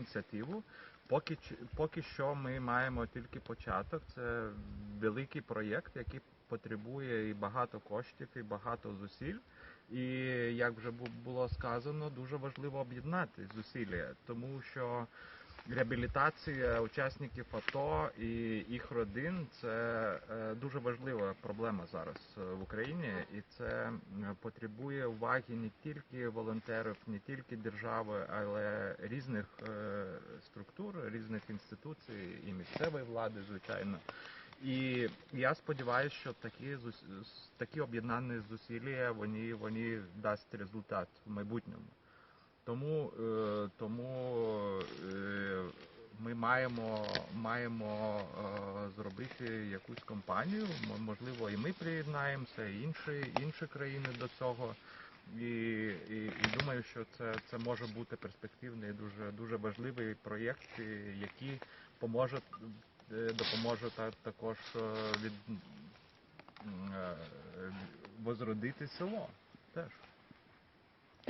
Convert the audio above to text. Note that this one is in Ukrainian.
ініціативу. Поки, поки що ми маємо тільки початок. Це великий проєкт, який потребує і багато коштів, і багато зусиль. І як вже було сказано, дуже важливо об'єднати зусилля, тому що реабілітація учасників АТО і їх родин це е, дуже важлива проблема зараз е, в Україні, і це потребує уваги не тільки волонтерів, не тільки держави, але різних е, структур, різних інституцій і місцевої влади, звичайно. І я сподіваюся, що такі такі об'єднані зусилля вони, вони дасть результат в майбутньому. Тому, е, тому е, маємо, маємо е, зробити якусь кампанію. М- Можливо, і ми приєднаємося, і інші, інші країни до цього. І, і, і думаю, що це, це може бути перспективний, дуже, дуже важливий проєкт, який поможе, е, допоможе та, також е, від, е, возродити село теж.